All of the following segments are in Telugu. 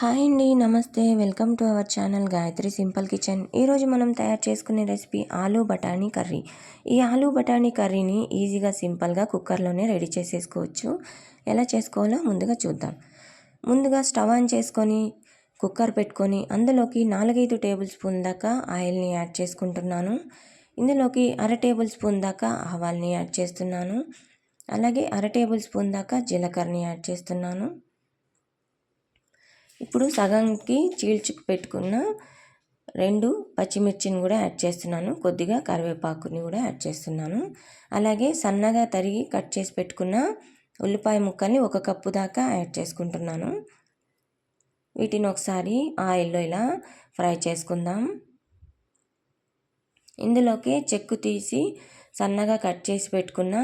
హాయ్ అండి నమస్తే. Welcome to our channel Gayathri simple kitchen. ఈరోజు మనం తయారు చేసుకునే రెసిపీ ఆలూ బఠానీ కర్రీ. ఈ ఆలూ బఠానీ కర్రీని ఈజీగా సింపుల్గా కుక్కర్లోనే రెడీ చేసేసుకోవచ్చు. ఎలా చేసుకోవాలో ముందుగా చూద్దాం. ముందుగా స్టవ్ ఆన్ చేసుకొని కుక్కర్ పెట్టుకొని అందులోకి నాలుగైదు టేబుల్ స్పూన్ దాకా ఆయిల్ని యాడ్ చేసుకుంటున్నాను. ఇందులోకి అర టేబుల్ స్పూన్ దాకా ఆవాల్ని యాడ్ చేస్తున్నాను. అలాగే అర టేబుల్ స్పూన్ దాకా జీలకర్రని యాడ్ చేస్తున్నాను. ఇప్పుడు సగంకి చీల్చి పెట్టుకున్న రెండు పచ్చిమిర్చిని కూడా యాడ్ చేస్తున్నాను. కొద్దిగా కరివేపాకుని కూడా యాడ్ చేస్తున్నాను. అలాగే సన్నగా తరిగి కట్ చేసి పెట్టుకున్న ఉల్లిపాయ ముక్కల్ని ఒక కప్పు దాకా యాడ్ చేసుకుంటున్నాను. వీటిని ఒకసారి ఆయిల్లో ఇలా ఫ్రై చేసుకుందాం. ఇందులోకి చెక్కు తీసి సన్నగా కట్ చేసి పెట్టుకున్న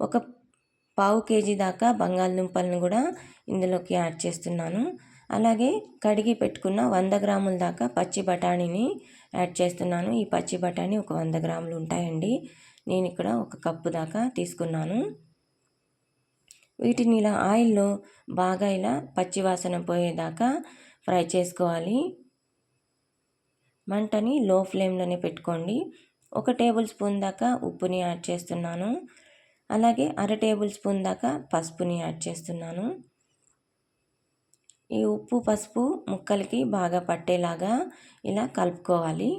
ఒక పావు కేజీ దాకా బంగాళదుంపలను కూడా ఇందులోకి యాడ్ చేస్తున్నాను. అలాగే కడిగి పెట్టుకున్న వంద గ్రాముల దాకా పచ్చి బఠానీని యాడ్ చేస్తున్నాను. ఈ పచ్చి బఠానీ ఒక వంద గ్రాములు ఉంటాయండి. నేను ఇక్కడ ఒక కప్పు దాకా తీసుకున్నాను. వీటిని ఇలా ఆయిల్లో బాగా ఇలా పచ్చి వాసన పోయేదాకా ఫ్రై చేసుకోవాలి. మంటని లో ఫ్లేమ్లోనే పెట్టుకోండి. ఒక టేబుల్ స్పూన్ దాకా ఉప్పుని యాడ్ చేస్తున్నాను. అలాగే అర టేబుల్ స్పూన్ దాకా పసుపుని యాడ్ చేస్తున్నాను. ఈ ఉప్పు పసుపు ముక్కలకి బాగా పట్టేలాగా ఇలా కలుపుకోవాలి.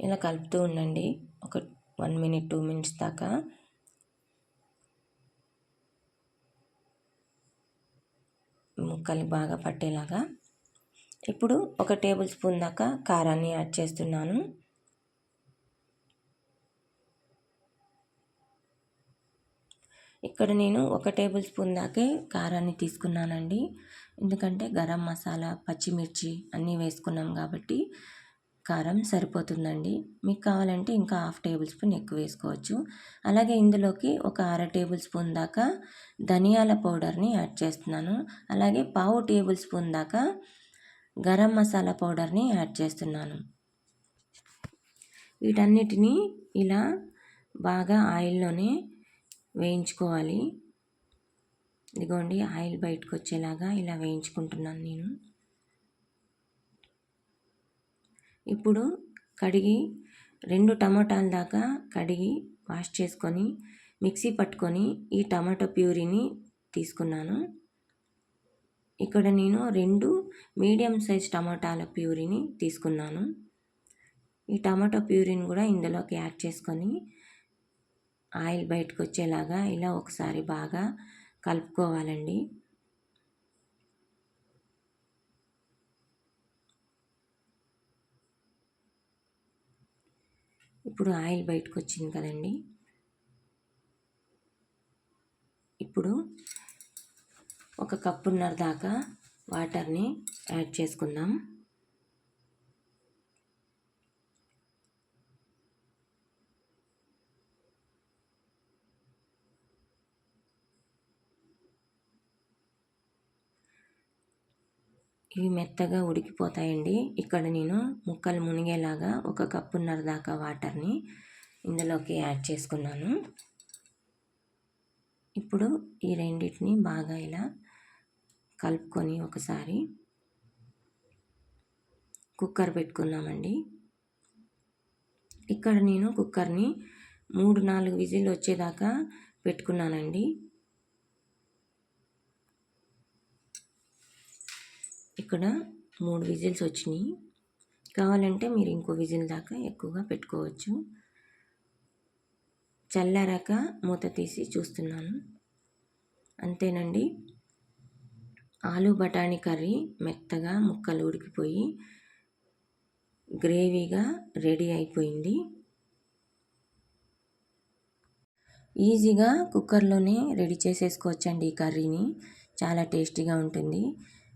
ఇలా కలుపుతూ ఉండండి. ఒక వన్ మినిట్ టూ మినిట్స్ దాకా. ముక్కలు బాగా పట్టేలాగా. ఇప్పుడు ఒక టేబుల్ స్పూన్ దాకా కారాన్ని యాడ్ చేస్తున్నాను. ఇక్కడ నేను ఒక టేబుల్ స్పూన్ దాకే కారాన్ని తీసుకున్నానండి. ఎందుకంటే గరం మసాలా పచ్చిమిర్చి అన్నీ వేసుకున్నాం కాబట్టి కారం సరిపోతుందండి. మీకు కావాలంటే ఇంకా హాఫ్ టేబుల్ స్పూన్ ఎక్కువ వేసుకోవచ్చు. అలాగే ఇందులోకి ఒక అర టేబుల్ స్పూన్ దాకా ధనియాల పౌడర్ని యాడ్ చేస్తున్నాను. అలాగే పావు టేబుల్ స్పూన్ దాకా గరం మసాలా పౌడర్ని యాడ్ చేస్తున్నాను. వీటన్నిటిని ఇలా బాగా ఆయిల్లోనే వేయించుకోవాలి. ఇదిగోండి ఆయిల్ బయటకు వచ్చేలాగా ఇలా వేయించుకుంటున్నాను నేను. ఇప్పుడు కడిగి రెండు టమాటాల దాకా కడిగి వాష్ చేసుకొని మిక్సీ పట్టుకొని ఈ టమాటో ప్యూరీని తీసుకున్నాను. ఇక్కడ నేను రెండు మీడియం సైజ్ టమాటాల ప్యూరీని తీసుకున్నాను. ఈ టమాటో ప్యూరీని కూడా ఇందులోకి యాడ్ చేసుకొని ఆయిల్ బయటకు వచ్చేలాగా ఇలా ఒకసారి బాగా కలుపుకోవాలండి. ఇప్పుడు ఆయిల్ బయటకు వచ్చింది కదండి. ఇప్పుడు ఒక కప్పున్నర దాకా వాటర్ని యాడ్ చేసుకుందాం. ఇవి మెత్తగా ఉడికిపోతాయండి. ఇక్కడ నేను ముక్కలు మునిగేలాగా ఒక కప్పున్నర దాకా వాటర్ని ఇందులోకి యాడ్ చేసుకున్నాను. ఇప్పుడు ఈ రెండింటిని బాగా ఇలా కలుపుకొని ఒకసారి కుక్కర్ పెట్టుకున్నామండి ఇక్కడ నేను కుక్కర్ని మూడు నాలుగు విజిల్ వచ్చేదాకా పెట్టుకున్నానండి. ఇక్కడ మూడు విజిల్స్ వచ్చినాయి. కావాలంటే మీరు ఇంకో విజిల్ దాకా ఎక్కువగా పెట్టుకోవచ్చు. చల్లారాక మూత తీసి చూస్తున్నాను. అంతేనండి. ఆలు బఠానీ కర్రీ మెత్తగా ముక్కలు ఉడికిపోయి గ్రేవీగా రెడీ అయిపోయింది. ఈజీగా కుక్కర్లోనే రెడీ చేసేసుకోవచ్చండి ఈ కర్రీని. చాలా టేస్టీగా ఉంటుంది.